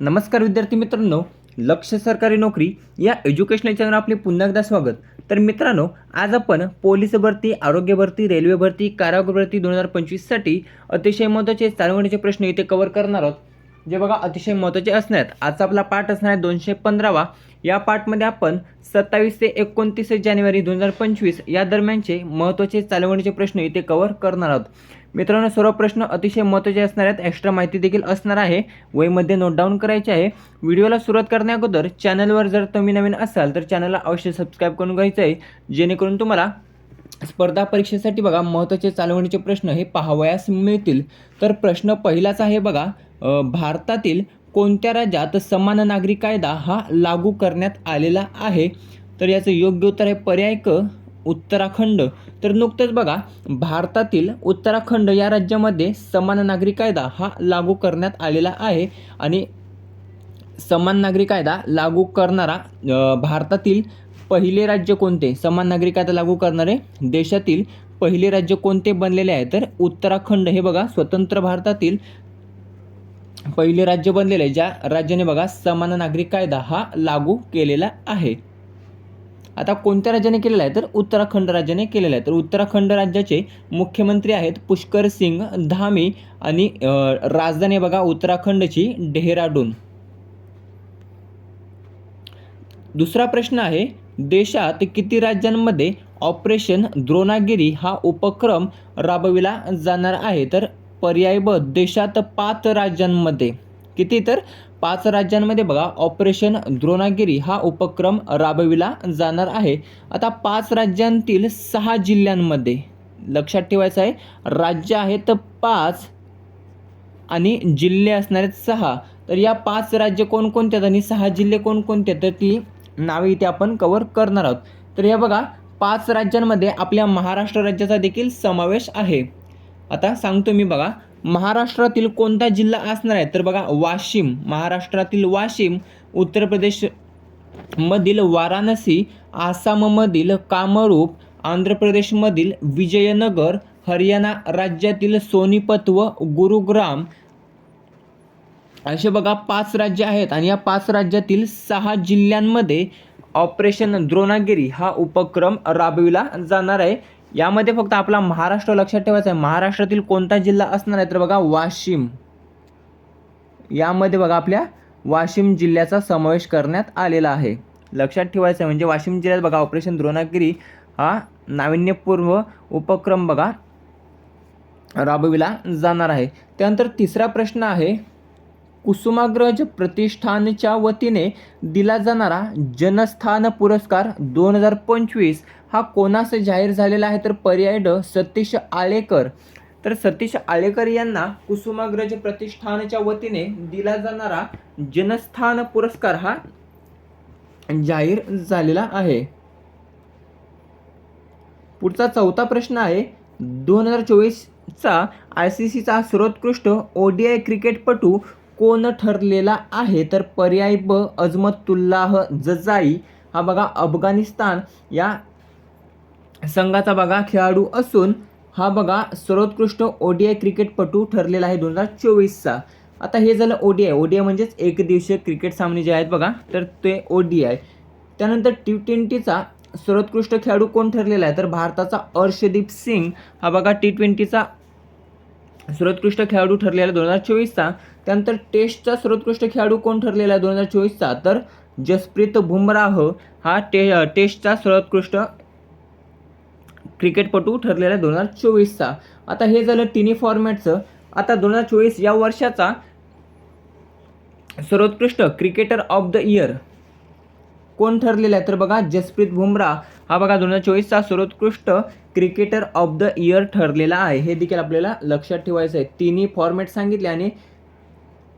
नमस्कार विद्यार्थी मित्रांनो लक्ष सरकारी नोकरी या एज्युकेशनल चॅनल आपले पुन्हा एकदा स्वागत. तर मित्रांनो आज आपण पोलीस भरती आरोग्य भरती रेल्वे भरती कारागृह भरती दोन हजार पंचवीससाठी अतिशय महत्त्वाचे चालवण्याचे प्रश्न इथे कव्हर करणार आहोत. जे बघा अतिशय महत्त्वाचे असणार. आहेत आजचा आपला पाठ असणार आहे दोनशे पंधरावा. या पाठमध्ये आपण सत्तावीस ते एकोणतीस जानेवारी दोन हजार पंचवीस या दरम्यानचे महत्त्वाचे चालवणीचे प्रश्न इथे कव्हर करणार आहोत. मित्रांनो सर्व प्रश्न अतिशय महत्त्वाचे असणार आहेत. एक्स्ट्रा माहिती देखील असणार आहे. वहीमध्ये नोट डाऊन करायचे आहे. व्हिडिओला सुरुवात करण्याअगोदर चॅनलवर जर तुम्ही नवीन असाल तर चॅनलला अवश्य सबस्क्राईब करून घ्यायचं आहे. जेणेकरून तुम्हाला स्पर्धा परीक्षेसाठी बघा महत्त्वाचे चालवणीचे प्रश्न हे पाहावयास मिळतील. तर प्रश्न पहिलाच आहे बघा भारतातील कोणत्या राज्यात समान नागरी कायदा हा लागू करण्यात आलेला आहे? तर याचं योग्य उत्तर आहे पर्याय क उत्तराखंड. तर नुकतंच बघा भारतातील उत्तराखंड या राज्यामध्ये समान नागरी कायदा हा लागू करण्यात आलेला आहे आणि समान नागरी कायदा लागू करणारा भारतातील पहिले राज्य कोणते? समान नागरिकता कायदा लागू करणारे देशातील पहिले राज्य कोणते बनलेले आहे? तर उत्तराखंड हे बघा स्वतंत्र भारतातील पहिले राज्य बनलेले आहे ज्या राज्याने बघा समान नागरिक कायदा हा लागू केलेला आहे. आता कोणत्या राज्याने केलेला आहे? तर उत्तराखंड राज्याने केलेला आहे. तर उत्तराखंड राज्याचे मुख्यमंत्री आहेत पुष्कर सिंग धामी आणि राजधानी बघा उत्तराखंडची डेहराडून. दुसरा प्रश्न आहे देशात किती राज्यांमध्ये ऑपरेशन द्रोणागिरी हा उपक्रम राबविला जाणार आहे? तर पर्यायबद्ध देशात पाच राज्यांमध्ये. किती? तर पाच राज्यांमध्ये बघा ऑपरेशन द्रोणागिरी हा उपक्रम राबविला जाणार आहे. आता पाच राज्यांतील सहा जिल्ह्यांमध्ये. लक्षात ठेवायचं आहे राज्य आहेत पाच आणि जिल्हे असणार आहेत सहा. तर या पाच राज्य कोणकोणते आहेत? आणि सहा जिल्हे कोणकोणते आहेत? तर ती नावे इथे आपण कवर करणार आहोत. तर हे बघा पाच राज्यांमध्ये आपल्या महाराष्ट्र राज्याचा देखील समावेश आहे. आता सांगतो मी बघा महाराष्ट्रातील कोणता जिल्हा असणार आहे? तर बघा वाशिम महाराष्ट्रातील वाशिम उत्तर प्रदेश मधील वाराणसी आसाममधील कामरूप आंध्र प्रदेशमधील विजयनगर हरियाणा राज्यातील सोनीपत व गुरुग्राम असे बघा पाच राज्य आहेत आणि या पाच राज्यातील सहा जिल्ह्यांमध्ये ऑपरेशन द्रोणागिरी हा उपक्रम राबविला जाणार आहे. यामध्ये फक्त आपला महाराष्ट्र लक्षात ठेवायचा आहे. महाराष्ट्रातील कोणता जिल्हा असणार आहे? तर बघा वाशिम. यामध्ये बघा आपल्या वाशिम जिल्ह्याचा समावेश करण्यात आलेला आहे. लक्षात ठेवायचं आहे म्हणजे वाशिम जिल्ह्यात बघा ऑपरेशन द्रोणागिरी हा नाविन्यपूर्व उपक्रम बघा राबविला जाणार आहे. त्यानंतर तिसरा प्रश्न आहे कुसुमाग्रज प्रतिष्ठानच्या वतीने दिला जाणारा जनस्थान पुरस्कार दोन हजार पंचवीस हा कोणास जाहीर झालेला आहे तर पर्याय ड सतीश आळेकर. तर सतीश आळेकर यांना कुसुमाग्रज प्रतिष्ठानच्या वतीने दिला जाणारा जनस्थान पुरस्कार हा जाहीर झालेला आहे. पुढचा चौथा प्रश्न आहे. दोन हजार चोवीसचा आय सी सीचा सर्वोत्कृष्ट ओ डी आय क्रिकेटपटू कोण ठरलेला आहे? तर पर्याय ब अजमतुल्लाह जजाई. हा बघा अफगाणिस्तान या संघाचा बघा खेळाडू असून हा बघा सर्वोत्कृष्ट ओ डी आय क्रिकेटपटू ठरलेला आहे दोन हजार चोवीसचा. आता हे झालं O D I. O D I म्हणजेच एकदिवसीय क्रिकेट सामने जे आहेत बघा तर ते ओ डी आय. त्यानंतर टी ट्वेंटीचा सर्वोत्कृष्ट खेळाडू कोण ठरलेला आहे? तर भारताचा अर्षदीप सिंग. हा बघा टी ट्वेंटीचा सर्वोत्कृष्ट खेळाडू ठरलेला दोन हजार चोवीसचा त्यानंतर टेस्टचा सर्वोत्कृष्ट खेळाडू कोण ठरलेला आहे दोन हजार चोवीसचा? तर जसप्रीत बुमराह हा टे टेस्टचा सर्वोत्कृष्ट क्रिकेटपटू ठरलेला आहे दोन हजार चोवीसचा. आता हे झालं तिन्ही फॉर्मॅटचं आता दोन हजार चोवीस या वर्षाचा सर्वोत्कृष्ट क्रिकेटर ऑफ द इयर कोण ठरलेला आहे? तर बघा जसप्रीत बुमराह हा बघा दोन हजार चोवीसचा सर्वोत्कृष्ट क्रिकेटर ऑफ द इयर ठरलेला आहे. हे देखील आपल्याला लक्षात ठेवायचं आहे. तिन्ही फॉर्मॅट सांगितले आणि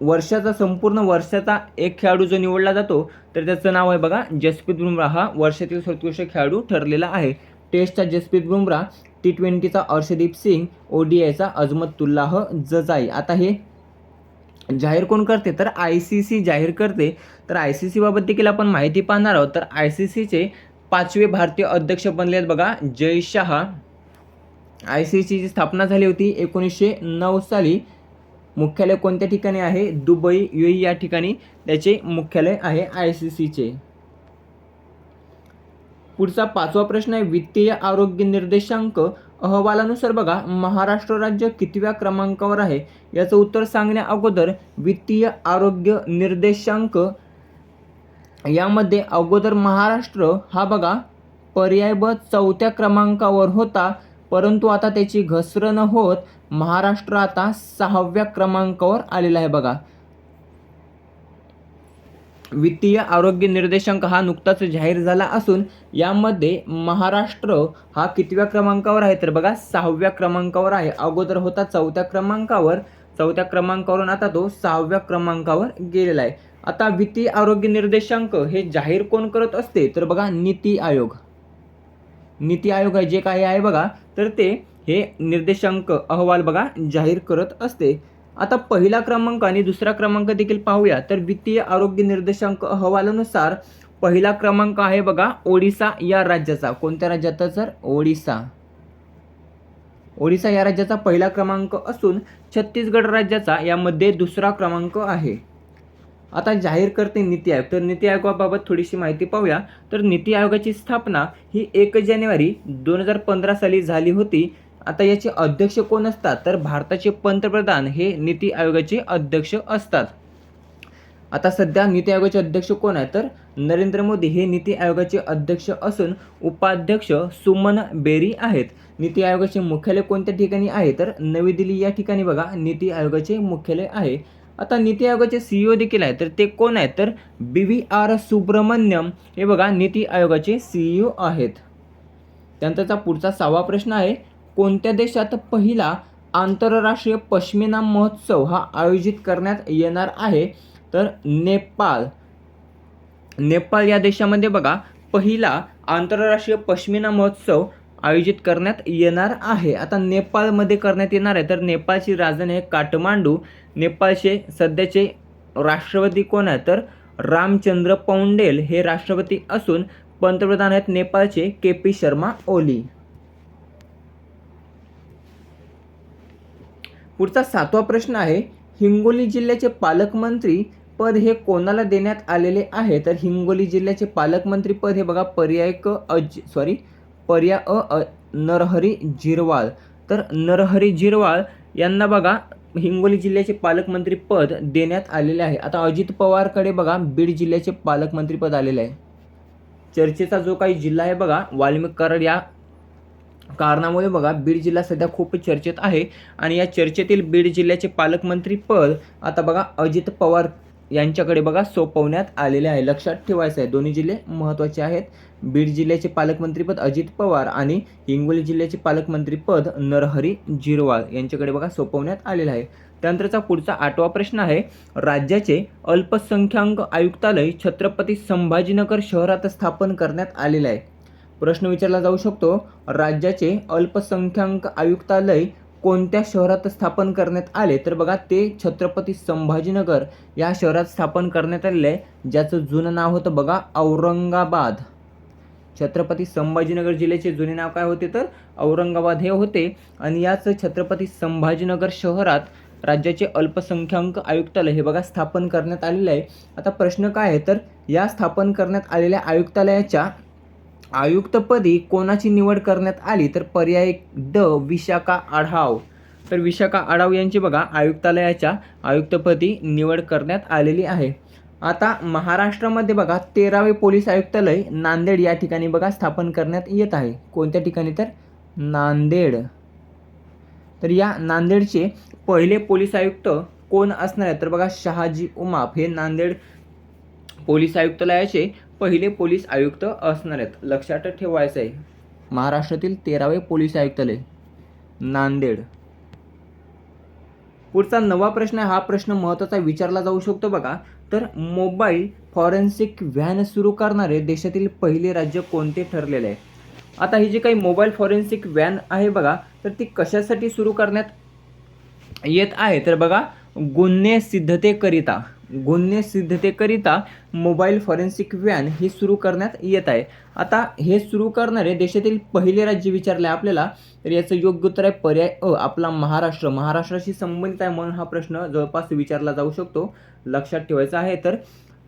वर्षाचा संपूर्ण वर्षाचा एक खेळाडू जो निवडला जातो तर त्याचं नाव आहे बघा जसप्रीत बुमरा. हा वर्षातील सर्वोत्कृष्ट खेळाडू ठरलेला आहे. टेस्टचा जसप्रीत बुमरा टी ट्वेंटीचा अर्षदीप सिंग ओ डी आयचा अजमतुल्लाह जजाई. आता हे जाहीर कोण करते? तर आय सी सी जाहीर करते. तर आय सी सीबाबत देखील आपण माहिती पाहणार आहोत. तर आय सी सीचे पाचवे भारतीय अध्यक्ष बनले आहेत बघा जय शहा. आय सी सीची स्थापना झाली होती एकोणीसशे नऊ साली. मुख्यालय कोणत्या ठिकाणी आहे? दुबई युई या ठिकाणी. त्याचे मुख्यालय आहे आय सी सीचे पुढचा पाचवा प्रश्न आहे वित्तीय आरोग्य निर्देशांक. अहवालानुसार बघा महाराष्ट्र राज्य कितव्या क्रमांकावर आहे? याचं उत्तर सांगण्या अगोदर वित्तीय आरोग्य निर्देशांक यामध्ये अगोदर महाराष्ट्र हा बघा पर्याय ब चौथ्या क्रमांकावर होता परंतु आता त्याची घसरण होत महाराष्ट्र आता सहाव्या क्रमांकावर आलेला आहे बघा. वित्तीय आरोग्य निर्देशांक हा नुकताच जाहीर झाला असून यामध्ये महाराष्ट्र हा कितव्या क्रमांकावर आहे? तर बघा सहाव्या क्रमांकावर आहे. अगोदर होता चौथ्या क्रमांकावर. चौथ्या क्रमांकावरून आता तो सहाव्या क्रमांकावर गेलेला आहे. आता वित्तीय आरोग्य निर्देशांक हे जाहीर कोण करत असते? तर बघा नीती आयोग. नीती आयोग आहे जे काही आहे बघा तर ते हे निर्देशांक अहवाल बघा जाहीर करत असते. आता पहिला क्रमांक आणि दुसरा क्रमांक देखील पाहूया. तर वित्तीय आरोग्य निर्देशांक अहवालानुसार पहिला क्रमांक आहे बघा ओडिसा या राज्याचा. कोणत्या राज्याचा सर? ओडिसा. ओडिसा या राज्याचा पहिला क्रमांक असून छत्तीसगड राज्याचा यामध्ये दुसरा क्रमांक आहे. आता जाहीर करते नीती आयोग. तर नीती आयोगाबाबत थोडीशी माहिती पाहूया. तर नीती आयोगाची स्थापना ही एक जानेवारी दोन हजार पंधरा साली झाली होती. आता याचे अध्यक्ष कोण असतात? तर भारताचे पंतप्रधान हे नीती आयोगाचे अध्यक्ष असतात. आता सध्या नीती आयोगाचे अध्यक्ष कोण आहे तर नरेंद्र मोदी हे नीती आयोगाचे अध्यक्ष असून उपाध्यक्ष सुमन बेरी आहेत. नीती आयोगाचे मुख्यालय कोणत्या ठिकाणी आहे? तर नवी दिल्ली या ठिकाणी बघा नीती आयोगाचे मुख्यालय आहे. आता नीती आयोगाचे सीईओ देखील आहे तर ते कोण आहेत? तर बी व्ही आर सुब्रमण्यम हे बघा नीती आयोगाचे सीईओ आहेत. त्यानंतरचा पुढचा सहावा प्रश्न आहे कोणत्या देशात पहिला आंतरराष्ट्रीय पश्मिना महोत्सव हा आयोजित करण्यात येणार आहे? तर नेपाळ. नेपाळ या देशामध्ये बघा पहिला आंतरराष्ट्रीय पश्मिना महोत्सव आयोजित करण्यात येणार आहे. आता नेपाळमध्ये करण्यात येणार आहे. तर नेपाळची राजधानी आहे काठमांडू. नेपाळचे सध्याचे राष्ट्रपती कोण आहेत? तर रामचंद्र पौंडेल हे राष्ट्रपती असून पंतप्रधान आहेत नेपाळचे के पी शर्मा ओली. पुढचा सातवा प्रश्न आहे हिंगोली जिल्ह्याचे पालकमंत्री पद हे कोणाला देण्यात आलेले आहे? तर हिंगोली जिल्ह्याचे पालकमंत्री पद हे बघा पर्याय क अज सॉरी पर्याय अ अ- नरहरी जिरवाळ. तर नरहरी जिरवाळ यांना बघा हिंगोली जिल्ह्याचे पालकमंत्री पद देण्यात आलेले आहे. आता अजित पवारकडे बघा बीड जिल्ह्याचे पालकमंत्री पद आलेले आहे. चर्चेचा जो काही जिल्हा आहे बघा वाल्मिक कराड या कारणामुळे बघा बीड जिल्हा सध्या खूप चर्चेत आहे. आणि या चर्चेतील बीड जिल्ह्याचे पालकमंत्री पद आता बघा अजित पवार यांच्याकडे बघा सोपवण्यात आलेले आहे. लक्षात ठेवायचं आहे दोन्ही जिल्हे महत्त्वाचे आहेत. बीड जिल्ह्याचे पालकमंत्रीपद अजित पवार आणि हिंगोली जिल्ह्याचे पालकमंत्रीपद नरहरी जिरवाळ यांच्याकडे बघा सोपवण्यात आलेलं आहे. त्यानंतरचा पुढचा आठवा प्रश्न आहे राज्याचे अल्पसंख्याक आयुक्तालय छत्रपती संभाजीनगर शहरात स्थापन करण्यात आलेलं आहे. प्रश्न विचारला जाऊ शकतो. राज्याचे अल्पसंख्याक आयुक्तालय कोणत्या शहरात स्थापन करण्यात आले? तर बघा ते छत्रपती संभाजीनगर या शहरात स्थापन करण्यात आलेलं आहे. ज्याचं जुनं नाव होतं बघा औरंगाबाद. छत्रपती संभाजीनगर जिल्ह्याचे जुने नाव काय होते तर? औरंगाबाद हे होते. आणि याच छत्रपती संभाजीनगर शहरात राज्याचे अल्पसंख्याक आयुक्तालय हे बघा स्थापन करण्यात आलेलं आहे. आता प्रश्न काय आहे? तर या स्थापन करण्यात आलेल्या आयुक्तालयाच्या आयुक्तपदी कोणाची निवड करण्यात आली तर पर्याय ड विशाखा आढाव. तर विशाखा आढाव यांची बघा आयुक्तालयाच्या आयुक्तपदी निवड करण्यात आलेली आहे. आता महाराष्ट्रामध्ये बघा तेरावे पोलीस आयुक्तालय नांदेड या ठिकाणी बघा स्थापन करण्यात येत आहे. कोणत्या ठिकाणी तर? नांदेड. तर या नांदेडचे पहिले पोलीस आयुक्त कोण असणार आहेत? तर बघा शहाजी उमाप. हे नांदेड पोलीस आयुक्तालयाचे पहिले पोलीस आयुक्त असणार आहेत. लक्षात ठेवायचं आहे महाराष्ट्रातील तेरावे पोलीस आयुक्तालय नांदेड. पुढचा नवा प्रश्न आहे. हा प्रश्न महत्त्वाचा विचारला जाऊ शकतो बघा. तर मोबाईल फॉरेन्सिक व्हॅन सुरू करणारे देशातील पहिले राज्य कोणते ठरलेले आहे? आता ही जी काही मोबाईल फॉरेन्सिक व्हॅन आहे बघा तर ती कशासाठी सुरू करण्यात येत आहे? तर बघा गुन्हे सिद्धतेकरिता. गुन्हे सिद्धतेकरिता मोबाईल फॉरेन्सिक व्हॅन ही सुरू करण्यात येत आहे. आता हे सुरू करणारे देशातील पहिले राज्य विचारले आपल्याला तर याचं योग्य उत्तर आहे पर्याय अ आपला महाराष्ट्र. महाराष्ट्राशी संबंधित आहे म्हणून हा प्रश्न जवळपास विचारला जाऊ शकतो. लक्षात ठेवायचा आहे तर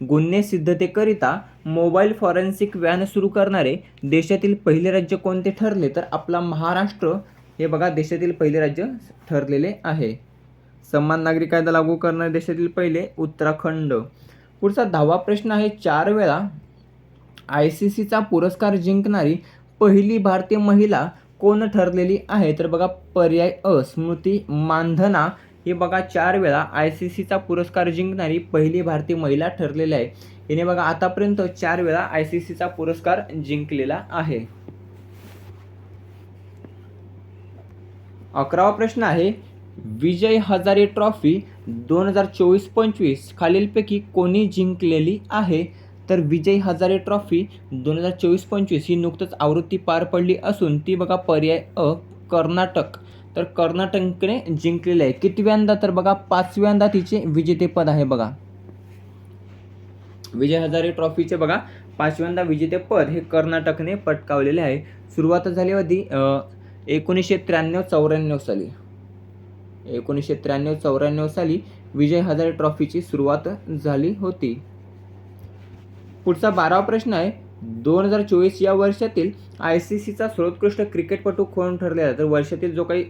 गुन्हे सिद्धतेकरिता मोबाईल फॉरेन्सिक व्हॅन सुरू करणारे देशातील पहिले राज्य कोणते ठरले? तर आपला महाराष्ट्र हे बघा देशातील पहिले राज्य ठरलेले आहे. समान नागरी कायदा लागू करणारे देशातील पहिले उत्तराखंड. पुढचा दहावा प्रश्न आहे चार वेळा आय सी सीचा पुरस्कार जिंकणारी पहिली भारतीय महिला कोण ठरलेली आहे? तर बघा पर्याय अ स्मृती मानधना. ही बघा चार वेळा आय सी सीचा पुरस्कार जिंकणारी पहिली भारतीय महिला ठरलेली आहे. हिने बघा आतापर्यंत चार वेळा आय सी सीचा पुरस्कार जिंकलेला आहे. अकरावा प्रश्न आहे विजय हजारे ट्रॉफी दोन हजार चोवीस पंचवीस खालीलपैकी कोणी जिंकलेली आहे? तर विजय हजारे ट्रॉफी दोन हजार चोवीस पंचवीस ही नुकतंच आवृत्ती पार पडली असून ती बघा पर्याय अ कर्नाटक. तर कर्नाटकने जिंकलेले आहे. कितव्यांदा? तर बघा पाचव्यांदा तिचे विजेतेपद आहे बघा. विजय हजारे ट्रॉफीचे बघा पाचव्यांदा विजेतेपद हे कर्नाटकने पटकावलेले आहे. सुरुवात झाली होती एकोणीसशे त्र्याण्णव चौऱ्याण्णव साली. एकोणीसशे त्र्याण्णव चौऱ्याण्णव साली विजय हजारे ट्रॉफीची सुरुवात झाली होती. पुढचा बारावा प्रश्न आहे दोन हजार चोवीस या वर्षातील आय सी सीचा सर्वोत्कृष्ट क्रिकेटपटू कोण ठरलेला तर वर्षातील जो काही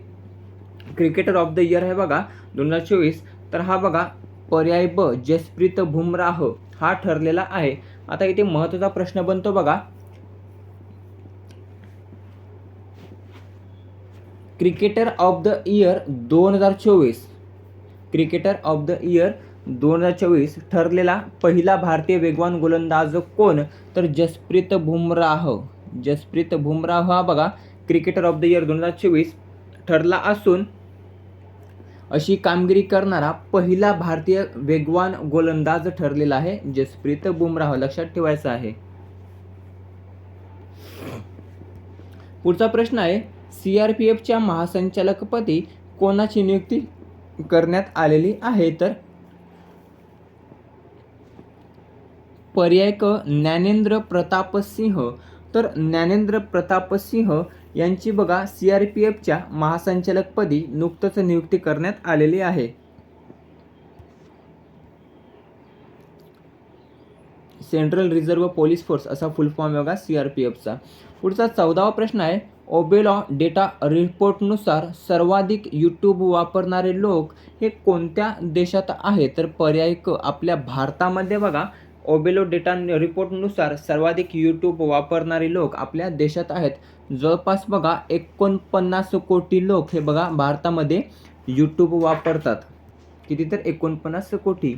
क्रिकेटर ऑफ द इयर आहे बघा दोन हजार चोवीस. तर हा बघा पर्याय ब जसप्रीत बुमराह हा ठरलेला आहे. आता इथे महत्त्वाचा प्रश्न बनतो बघा. क्रिकेटर ऑफ द इयर दोन हजार चोवीस. क्रिकेटर ऑफ द इयर दोन हजार चोवीस ठरलेला पहिला भारतीय वेगवान गोलंदाज कोण? तर जसप्रीत बुमराह. जसप्रीत बुमराह हा बघा क्रिकेटर ऑफ द इयर दोन हजार चोवीस ठरला असून अशी कामगिरी करणारा पहिला भारतीय वेगवान गोलंदाज ठरलेला आहे जसप्रीत बुमराह. लक्षात ठेवायचा आहे. पुढचा प्रश्न आहे सी आर पी एफच्या महासंचालकपदी कोणाची नियुक्ती करण्यात आलेली आहे तर? पर्याय क ज्ञानेंद्र प्रतापसिंह तर ज्ञानेंद्र प्रतापसिंह यांची बघा सी आर पी एफच्या महासंचालकपदी नुकतंच नियुक्ती करण्यात आलेली आहे. सेंट्रल रिझर्व्ह पोलीस फोर्स असा फुल फॉर्म बघा सी आर पी एफचा पुढचा चौदावा प्रश्न आहे ओबेलॉ डेटा रिपोर्टनुसार सर्वाधिक यूट्यूब वापरणारे लोक हे कोणत्या देशात आहे तर पर्याय क आपल्या भारतामध्ये बघा ओबेलो डेटा रिपोर्टनुसार सर्वाधिक यूट्यूब वापरणारे लोक आपल्या देशात आहेत. जवळपास बघा एकोणपन्नास कोटी लोक हे बघा भारतामध्ये यूट्यूब वापरतात. किती तर? एकोणपन्नास कोटी.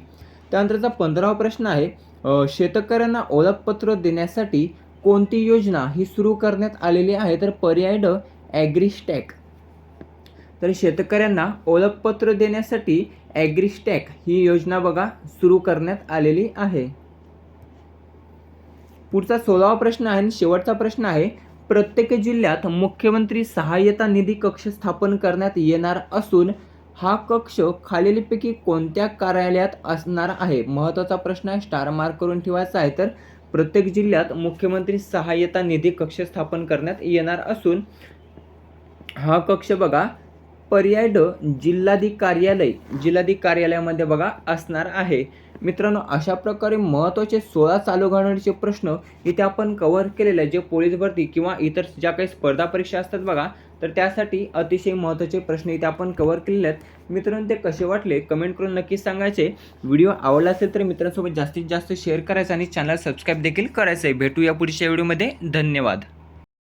त्यानंतरचा पंधरावा प्रश्न आहे शेतकऱ्यांना ओळखपत्र देण्यासाठी कोणती योजना ही सुरू करण्यात आलेली आहे? तर पर्याय ड ॲग्रिस्टॅक. तर शेतकऱ्यांना ओळखपत्र देण्यासाठी ॲग्रिस्टॅक ही योजना बघा सुरू करण्यात आलेली आहे. पुढचा सोळावा प्रश्न आहे आणि शेवटचा प्रश्न आहे प्रत्येक जिल्ह्यात मुख्यमंत्री सहाय्यता निधी कक्ष स्थापन करण्यात येणार असून हा कक्ष खालीलपैकी कोणत्या कार्यालयात असणार आहे? महत्त्वाचा प्रश्न आहे स्टार मार्क करून ठेवायचा आहे. तर प्रत्येक जिल्ह्यात मुख्यमंत्री सहाय्यता निधी कक्ष स्थापन करण्यात येणार असून हा कक्ष बघा पर्याय ड जिल्हाधिक कार्यालय जिल्हाधिक कार्यालयामध्ये बघा असणार आहे. मित्रांनो अशा प्रकारे महत्त्वाचे सोळा चालू घालण्याचे प्रश्न इथे आपण कव्हर केलेले आहे जे पोलीस भरती किंवा इतर ज्या काही स्पर्धा परीक्षा असतात बघा तर त्यासाठी अतिशय महत्त्वाचे प्रश्न इथे आपण कव्हर केलेले आहेत. मित्रांनो ते कसे वाटले? कमेंट करून नक्कीच सांगायचे. व्हिडिओ आवडला असेल तर मित्रांसोबत जास्तीत जास्त शेअर करायचा आणि चॅनल सबस्क्राईब देखील करायचं आहे. भेटूया पुढच्या व्हिडिओमध्ये धन्यवाद.